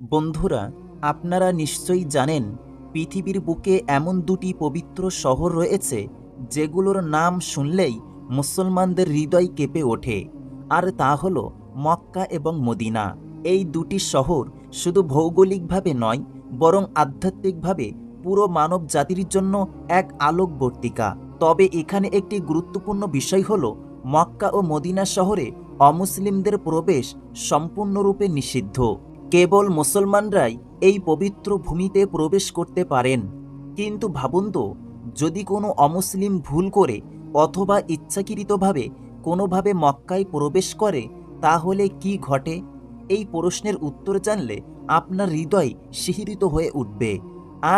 বন্ধুরা, আপনারা নিশ্চয়ই জানেন, পৃথিবীর বুকে এমন দুটি পবিত্র শহর রয়েছে, যেগুলোর নাম শুনলেই মুসলমানদের হৃদয় কেঁপে ওঠে। আর তা হলো মক্কা এবং মদিনা। এই দুটি শহর শুধু ভৌগোলিকভাবে নয়, বরং আধ্যাত্মিকভাবে পুরো মানব জাতির জন্য এক আলোকবর্তিকা। তবে এখানে একটি গুরুত্বপূর্ণ বিষয় হল, মক্কা ও মদিনা শহরে অমুসলিমদের প্রবেশ সম্পূর্ণরূপে নিষিদ্ধ। কেবল মুসলমানরাই এই পবিত্র ভূমিতে প্রবেশ করতে পারেন। কিন্তু ভাবুন তো, যদি কোনো অমুসলিম ভুল করে অথবা ইচ্ছাকৃতভাবে কোনোভাবে মক্কায় প্রবেশ করে, তাহলে কি ঘটে? এই প্রশ্নের উত্তর জানলে আপনার হৃদয় শিহরিত হয়ে উঠবে।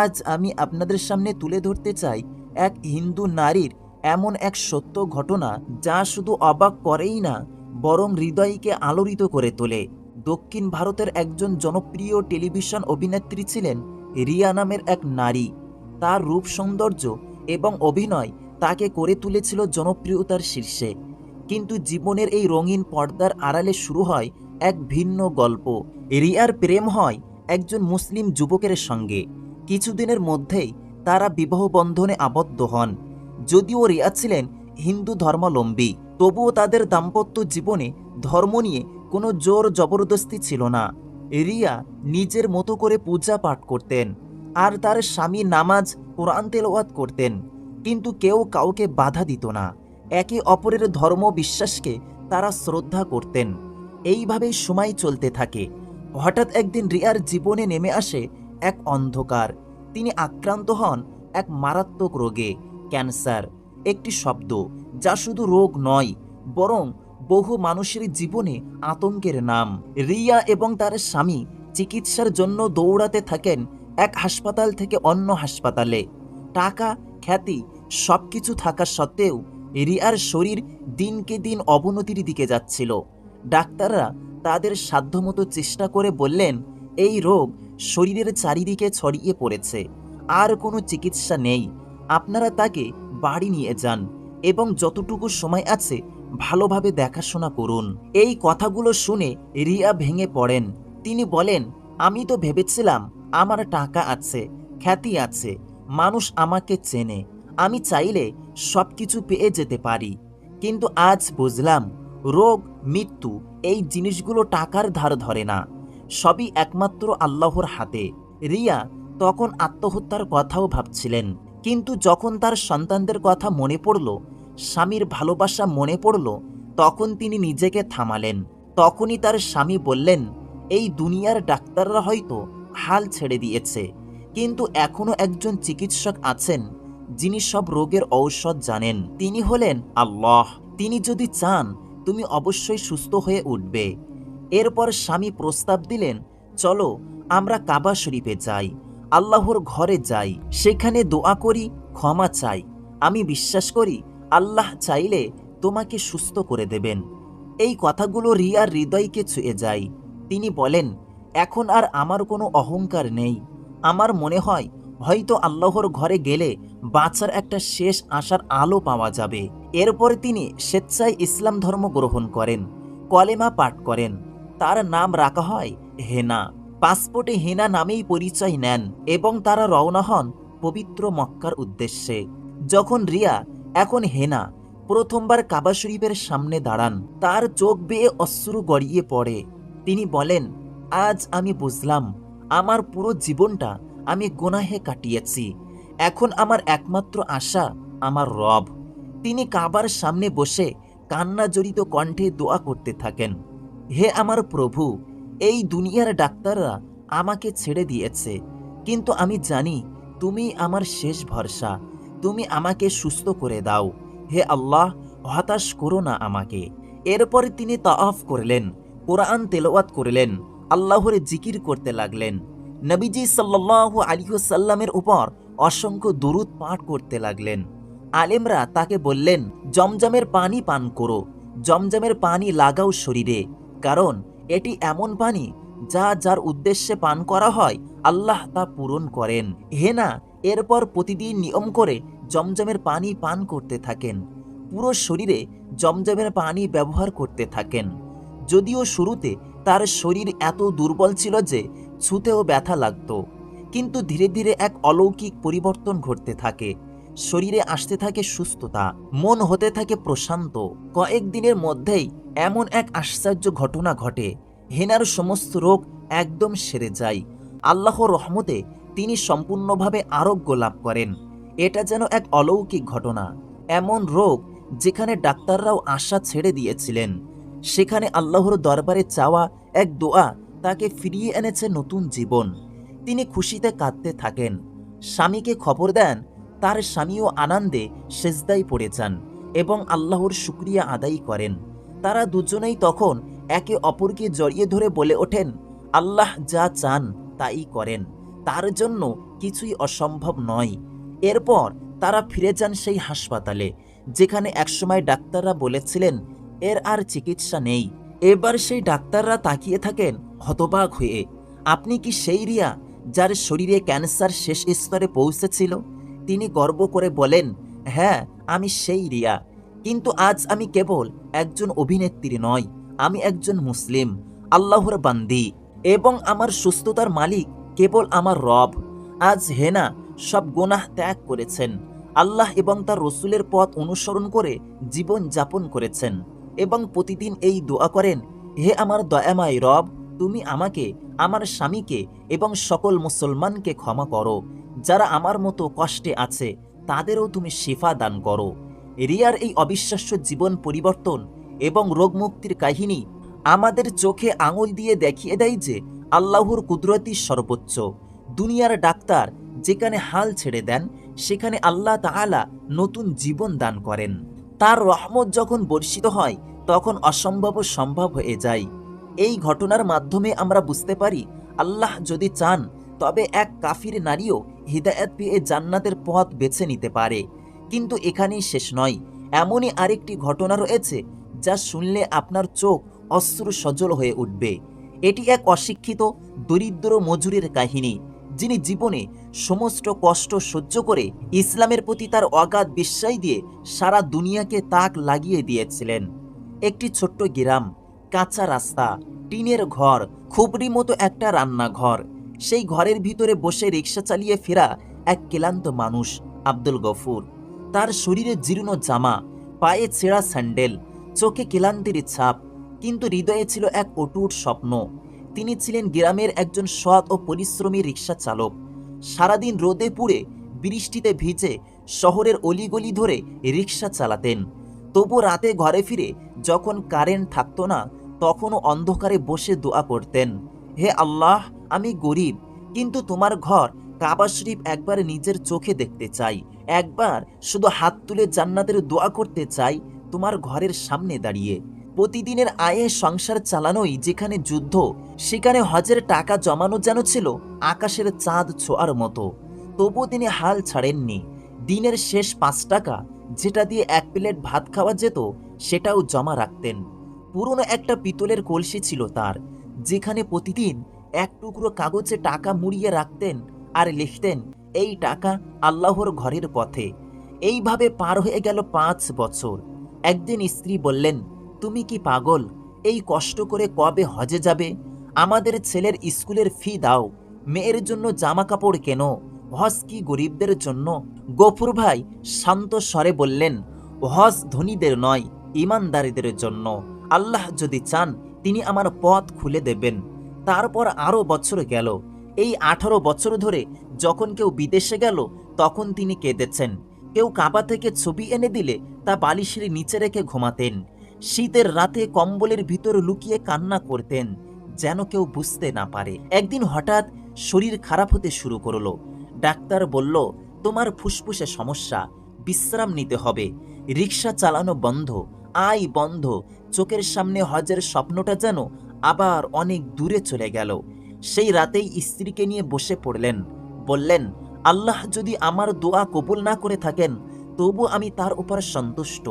আজ আমি আপনাদের সামনে তুলে ধরতে চাই এক হিন্দু নারীর এমন এক সত্য ঘটনা যা শুধু অবাক করেই না, বরং হৃদয়কে আলোড়িত করে তোলে। দক্ষিণ ভারতের একজন জনপ্রিয় টেলিভিশন অভিনেত্রী ছিলেন রিয়া নামের এক নারী। তার রূপ সৌন্দর্য এবং অভিনয় তাকে করে তুলেছিল জনপ্রিয়তার শীর্ষে। কিন্তু জীবনের এই রঙিন পর্দার আড়ালে শুরু হয় এক ভিন্ন গল্প। রিয়ার প্রেম হয় একজন মুসলিম যুবকের সঙ্গে। কিছুদিনের মধ্যেই তারা বিবাহ বন্ধনে আবদ্ধ হন। যদিও রিয়া ছিলেন হিন্দু ধর্মাবলম্বী, তবুও তাদের দাম্পত্য জীবনে ধর্ম নিয়ে কোনো জোর জবরদস্তি ছিল না। রিয়া নিজের মতো করে পূজা পাঠ করতেন আর তার স্বামী নামাজ, কোরআন তেলাওয়াত করতেন। কিন্তু কেউ কাউকে বাধা দিত না। একে অপরের ধর্ম বিশ্বাসকে তারা শ্রদ্ধা করতেন। এইভাবেই সময় চলতে থাকে। হঠাৎ একদিন রিয়ার জীবনে নেমে আসে এক অন্ধকার। তিনি আক্রান্ত হন এক মারাত্মক রোগে, ক্যান্সার, একটি শব্দ যা শুধু রোগ নয়, বরং বহু মানুষের জীবনে আতঙ্কের নাম। রিয়া এবং তার স্বামী চিকিৎসার জন্য দৌড়াতে থাকেন এক হাসপাতাল থেকে অন্য হাসপাতালে। টাকা, খ্যাতি সব কিছু থাকা সত্ত্বেও রিয়ার শরীর দিনকে দিন অবনতির দিকে যাচ্ছিল। ডাক্তাররা তাদের সাধ্যমতো চেষ্টা করে বললেন, এই রোগ শরীরের চারিদিকে ছড়িয়ে পড়েছে। আর কোনো চিকিৎসা নেই। আপনারা তাকে বাড়ি নিয়ে যান এবং যতটুকু সময় আছে ভালোভাবে দেখাশোনা করুন। এই কথাগুলো শুনে রিয়া ভেঙে পড়েন। তিনি বলেন, আমি তো ভেবেছিলাম আমার টাকা আছে, খ্যাতি আছে, মানুষ আমাকে চেনে। আমি চাইলে সব কিছু পেয়ে যেতে পারি। কিন্তু আজ বুঝলাম, রোগ, মৃত্যু এই জিনিসগুলো টাকার ধার ধরে না। সবই একমাত্র আল্লাহর হাতে। রিয়া তখন আত্মহত্যার কথাও ভাবছিলেন। কিন্তু যখন তার সন্তানদের কথা মনে পড়ল স্বামীর ভালোবাসা মনে পড়ল, তখন তিনি নিজেকে থামালেন। তখনই তার স্বামী বললেন, এই দুনিয়ার ডাক্তাররা হয়তো হাল ছেড়ে দিয়েছে, কিন্তু এখনও একজন চিকিৎসক আছেন, যিনি সব রোগের ঔষধ জানেন। তিনি হলেন আল্লাহ। তিনি যদি চান, তুমি অবশ্যই সুস্থ হয়ে উঠবে। এরপর স্বামী প্রস্তাব দিলেন, চলো, আমরা কাবা শরীফে যাই, আল্লাহর ঘরে যাই, সেখানে দোয়া করি, ক্ষমা চাই। আমি বিশ্বাস করি আল্লাহ চাইলে তোমাকে সুস্থ করে দেবেন। এই কথাগুলো রিয়ার হৃদয়কে ছুঁয়ে যায়। তিনি বলেন, এখন আর আমার কোনো অহংকার নেই। আমার মনে হয়, হয়তো আল্লাহর ঘরে গেলে বাঁচার একটা শেষ আশার আলো পাওয়া যাবে। এরপর তিনি স্বেচ্ছায় ইসলাম ধর্ম গ্রহণ করেন, কলেমা পাঠ করেন। তার নাম রাখা হয় হেনা। পাসপোর্টে হেনা নামেই পরিচয় নেন এবং তারা রওনা হন পবিত্র মক্কার উদ্দেশ্যে। যখন রিয়া এখন হেনা প্রথমবার কাবা শরীফের সামনে দাঁড়ান। তার চোখ বেয়ে অশ্রু গড়িয়ে পড়ে। তিনি বলেন, আজ আমি বুঝলাম, আমার পুরো জীবনটা আমি গোনাহে কাটিয়েছি। এখন আমার একমাত্র আশা, আমার রব তিনি কাবার সামনে বসে কান্না জড়িত কণ্ঠে দোয়া করতে থাকেন, হে আমার প্রভু, এই দুনিয়ার ডাক্তাররা আমাকে ছেড়ে দিয়েছে। কিন্তু আমি জানি, তুমি আমার শেষ ভরসা। তুমি আমাকে সুস্থ করে দাও। হে আল্লাহ, হতাশ করো না আমাকে। এরপর তিনি তাফ করলেন, কোরআন তেলাওয়াত করলেন, আল্লাহর জিকির করতে লাগলেন। নবীজি সাল্লাহ আলিহসাল্লামের উপর অসংখ্য দুরুদ পাঠ করতে লাগলেন। আলেমরা তাকে বললেন, জমজমের পানি পান করো। জমজমের পানি লাগাও শরীরে। কারণ এটি এমন পানি যা যার উদ্দেশ্যে পান করা হয়, আল্লাহ তা পূরণ করেন। হেনা এরপর প্রতিদিন নিয়ম করে জমজমের পানি পান করতে থাকেন। পুরো শরীরে জমজমের পানি ব্যবহার করতে থাকেন। যদিও শুরুতে তার শরীর এত দুর্বল ছিল যে ছুতেও ব্যথা লাগতো। কিন্তু ধীরে ধীরে এক অলৌকিক পরিবর্তন ঘটতে থাকে। শরীরে আসতে থাকে সুস্থতা, মন হতে থাকে প্রশান্ত। কয়েকদিনের মধ্যেই এমন এক আশ্চর্য ঘটনা ঘটে। হেনার সমস্ত রোগ একদম সেরে যায়। আল্লাহর রহমতে তিনি সম্পূর্ণভাবে আরোগ্য লাভ করেন। এটা যেন এক অলৌকিক ঘটনা, এমন রোগ যেখানে ডাক্তাররাও আশা ছেড়ে দিয়েছিলেন। সেখানে আল্লাহর দরবারে চাওয়া এক দোয়া তাকে ফিরিয়ে এনেছে নতুন জীবন। তিনি খুশিতে কাঁদতে থাকেন। স্বামীকে খবর দেন, তার স্বামীও আনন্দে সেজদাই পড়ে যান এবং আল্লাহর শুক্রিয়া আদায় করেন। তারা দুজনেই তখন একে অপরকে জড়িয়ে ধরে বলে ওঠেন, আল্লাহ যা চান তাই করেন। তার জন্য কিছুই অসম্ভব নয়। এরপর তারা ফিরে যান সেই হাসপাতালে, যেখানে একসময় ডাক্তাররা বলেছিলেন, এর আর চিকিৎসা নেই। এবার সেই ডাক্তাররা তাকিয়ে থাকেন হতবাক হয়ে। আপনি কি সেই রিয়া, যার শরীরে ক্যান্সার শেষ স্তরে পৌঁছেছিল? তিনি গর্ব করে বলেন হ্যাঁ আমি সেই রিয়া। কিন্তু আজ আমি কেবল একজন অভিনেত্রী নয়, আমি একজন মুসলিম, আল্লাহর বান্দি এবং আমার সুস্থতার মালিক কেবল আমার রব। আজ হেনা সব গোনাহ ত্যাগ করেছেন। আল্লাহ এবং তার রসুলের পথ অনুসরণ করে জীবন যাপন করেছেন এবং প্রতিদিন এই দোয়া করেন, হে আমার দয়াময় রব, তুমি আমাকে, আমার স্বামীকে এবং সকল মুসলমানকে ক্ষমা করো। যারা আমার মতো কষ্টে আছে, তাদেরও তুমি শিফা দান করো। রিয়ার এই অবিশ্বাস্য জীবন পরিবর্তন এবং রোগমুক্তির কাহিনী আমাদের চোখে আঙুল দিয়ে দেখিয়ে দেয় যে আল্লাহর কুদরতি সর্বোচ্চ। দুনিয়ার ডাক্তার যেখানে হাল ছেড়ে দেন, সেখানে আল্লাহ তাআলা নতুন জীবন দান করেন। তার রহমত যখন বর্ষিত হয়, তখন অসম্ভব সম্ভব হয়ে যায়। এই ঘটনার মাধ্যমে আমরা বুঝতে পারি, আল্লাহ যদি চান, তবে এক কাফির নারীও হৃদায়ত পেয়ে জান্নাতের পথ বেছে নিতে পারে। কিন্তু এখানেই শেষ নয়, এমনই আরেকটি ঘটনা রয়েছে, যা শুনলে আপনার চোখ অশ্রু সজল হয়ে উঠবে। এটি এক অশিক্ষিত, দরিদ্র মজুরের কাহিনী, যিনি জীবনে সমস্ত কষ্ট সহ্য করে ইসলামের প্রতি তার অগাধ বিশ্বাস দিয়ে সারা দুনিয়াকে তাক লাগিয়ে দিয়েছিলেন। একটি ছোট্ট গ্রাম, কাঁচা রাস্তা, টিনের ঘর, খুবরি মতো একটা রান্নাঘর। সেই ঘরের ভিতরে বসে রিক্সা চালিয়ে ফেরা এক ক্লান্ত মানুষ, আব্দুল গফুর। তার শরীরে জীর্ণ জামা, পায়ে ছেঁড়া স্যান্ডেল, চোখে ক্লান্তির ছাপ কিন্তু হৃদয়ে ছিল এক অটুট স্বপ্ন। তিনি ছিলেন গ্রামের একজন সৎ ও পরিশ্রমী রিক্সা চালক। সারাদিন রোদে পুড়ে, বৃষ্টিতে ভিজে, শহরের অলিগলি ধরে রিক্সা চালাতেন। তবু রাতে ঘরে ফিরে যখন কারেন্ট থাকতো না, তখনও অন্ধকারে বসে দোয়া করতেন, হে আল্লাহ, আমি গরিব, কিন্তু তোমার ঘর কাবা শরীফ একবার নিজের চোখে দেখতে চাই। একবার শুধু হাত তুলে জান্নাতের দোয়া করতে চাই, তোমার ঘরের সামনে দাঁড়িয়ে। প্রতিদিনের আয়ে সংসার চালানোই যেখানে যুদ্ধ, সেখানে হজের টাকা জমানো যেন ছিল আকাশের চাঁদ ছোঁয়ার মতো। তবুও তিনি হাল ছাড়েননি। দিনের শেষ পাঁচ টাকা যেটা দিয়ে এক প্লেট ভাত খাওয়া যেত, সেটাও জমা রাখতেন। পুরনো একটা পিতলের কলসি ছিল তার, যেখানে প্রতিদিন এক টুকরো কাগজে টাকা মুড়িয়ে রাখতেন আর লিখতেন, এই টাকা আল্লাহর ঘরের পথে। এইভাবে পার হয়ে গেল পাঁচ বছর। একদিন স্ত্রী বললেন তুমি কি পাগল? এই কষ্ট করে কবে হজে যাবে? আমাদের ছেলের স্কুলের ফি দাও। মেয়ের জন্য জামা কাপড় কেন? হজ কি গরিবদের জন্য? গফুর ভাই শান্ত স্বরে বললেন, হজ ধনীদের নয়, ইমানদারীদের জন্য। আল্লাহ যদি চান, তিনি আমার পথ খুলে দেবেন। তারপর আরও বছর গেল। এই আঠারো বছর ধরে যখন কেউ বিদেশে গেল, তখন তিনি কেঁদেছেন। কেউ কাবা থেকে ছবি এনে দিলে তা বালিশের নিচে রেখে ঘুমাতেন। শীতের রাতে কম্বলের ভিতর লুকিয়ে কান্না করতেন, যেন কেউ বুঝতে না পারে। একদিন হঠাৎ শরীর খারাপ হতে শুরু করল। ডাক্তার বলল, তোমার ফুসফুসে সমস্যা, বিশ্রাম নিতে হবে। রিক্সা চালানো বন্ধ আয় বন্ধ, চোখের সামনে হজের স্বপ্নটা যেন আবার অনেক দূরে চলে গেল। সেই রাতেই স্ত্রীকে নিয়ে বসে পড়লেন। বললেন, আল্লাহ যদি আমার দোয়া কবুল না করে থাকেন, তবু আমি তার উপর সন্তুষ্ট।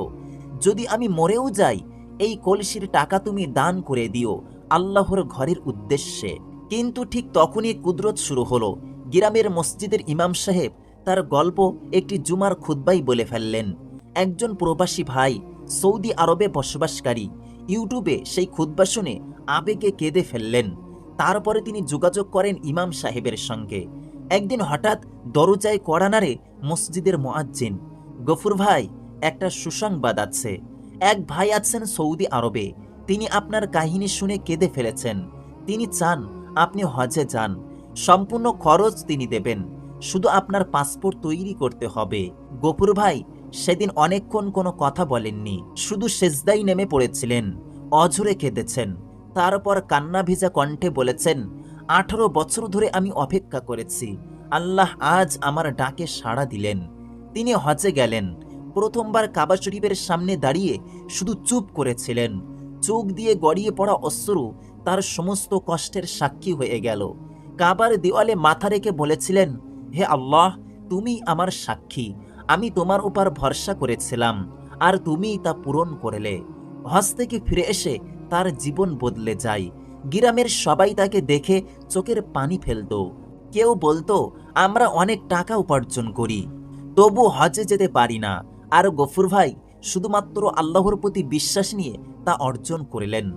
যদি আমি মরেও যাই, এই কলসির টাকা তুমি দান করে দিও আল্লাহর ঘরের উদ্দেশ্যে। কিন্তু ঠিক তখনই কুদরত শুরু হলো। গ্রামের মসজিদের ইমাম সাহেব তার গল্প একটি জুমার খুদ্বাই বলে ফেললেন। একজন প্রবাসী ভাই সৌদি আরবে বসবাসকারী ইউটিউবে সেই খুদ্া শুনে আবেগে কেঁদে ফেললেন। তারপরে তিনি যোগাযোগ করেন ইমাম সাহেবের সঙ্গে। একদিন হঠাৎ দরজায় কড়ানারে মসজিদের মোয়াজ্জিন গফুর ভাই একটা সুসংবাদ আছে। এক ভাই আছেন সৌদি আরবে। তিনি আপনার কাহিনী শুনে কেঁদে ফেলেছেন। তিনি চান আপনি হজে যান। সম্পূর্ণ খরচ তিনি দেবেন। শুধু আপনার পাসপোর্ট তৈরি করতে হবে। গোপুর ভাই সেদিন অনেকক্ষণ কোনো কথা বলেননি। শুধু সেজদাই নেমে পড়েছিলেন। অঝরে কেঁদেছেন। তারপর কান্না ভিজা কণ্ঠে বলেছেন, আঠারো বছর ধরে আমি অপেক্ষা করেছি। আল্লাহ আজ আমার ডাকে সাড়া দিলেন। তিনি হজে গেলেন। প্রথমবার কাবা শরীফের সামনে দাঁড়িয়ে শুধু চুপ করেছিলেন। চোখ দিয়ে গড়িয়ে পড়া অশ্রু তার সমস্ত কষ্টের সাক্ষী হয়ে গেল। কাবার দেওয়ালে মাথা রেখে বলেছিলেন, হে আল্লাহ, তুমি আমার সাক্ষী। আমি তোমার উপর ভরসা করেছিলাম, আর তুমি তা পূরণ করলে। হজ থেকে ফিরে এসে তার জীবন বদলে যায় গ্রামের সবাই তাকে দেখে চোখের পানি ফেলত। কেউ বলতো, আমরা অনেক টাকা উপার্জন করি, তবু হজে যেতে পারি না। আর গফুর ভাই শুধুমাত্র আল্লাহর প্রতি বিশ্বাস নিয়ে তা অর্জন করলেন।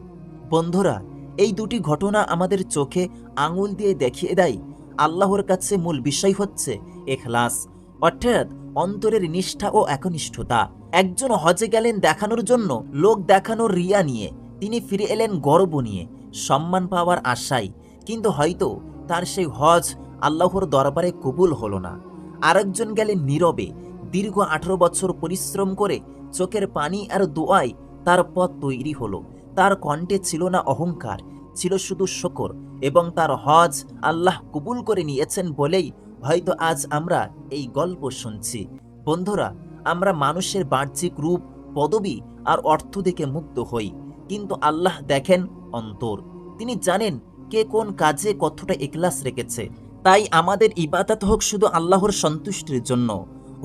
বন্ধুরা, এই দুটি ঘটনা আমাদের চোখে আঙুল দিয়ে দেখিয়ে দেয়, আল্লাহর কাছে মূল বিষয় হচ্ছে এখলাস, অর্থাৎ অন্তরের নিষ্ঠা ও একনিষ্ঠতা। একজন হজে গেলেন দেখানোর জন্য, লোক দেখানোর রিয়া নিয়ে, তিনি ফিরে এলেন গর্ব নিয়ে, সম্মান পাওয়ার আশায়। কিন্তু হয়তো তার সেই হজ আল্লাহর দরবারে কবুল হলো না। আরেকজন গেলেন নীরবে দীর্ঘ আঠারো বছর পরিশ্রম করে চোখের পানি আর দোয়ায় তার পথ তৈরি হলো। তার কণ্ঠে ছিল না অহংকার, ছিল শুধু শকর এবং তার হজ আল্লাহ কবুল করে নিয়েছেন বলেই হয়তো আজ আমরা এই গল্প শুনছি। বন্ধুরা, আমরা মানুষের বাহ্যিক রূপ, পদবি আর অর্থ দেখে মুগ্ধ হই, কিন্তু আল্লাহ দেখেন অন্তর। তিনি জানেন কে কোন কাজে কতটা এখলাস রেখেছে। তাই আমাদের ইবাদত হোক শুধু আল্লাহর সন্তুষ্টির জন্য।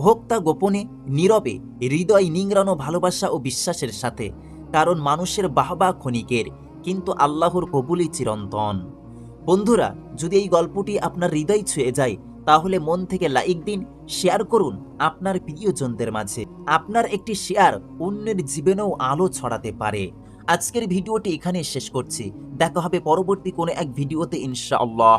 হোক তা গোপনে, নীরবে, হৃদয় নিংড়ানো ভালোবাসা ও বিশ্বাসের সাথে, কারণ মানুষের বাহবা ক্ষণিকের, কিন্তু আল্লাহর কবুলই চিরন্তন। বন্ধুরা, যদি এই গল্পটি আপনার হৃদয় ছুঁয়ে যায়, তাহলে মন থেকে লাইক দিন, শেয়ার করুন আপনার প্রিয়জনদের মাঝে। আপনার একটি শেয়ার অন্যের জীবনেও আলো ছড়াতে পারে। আজকের ভিডিওটি এখানে শেষ করছি। দেখা হবে পরবর্তী কোনো এক ভিডিওতে, ইনশাআল্লাহ।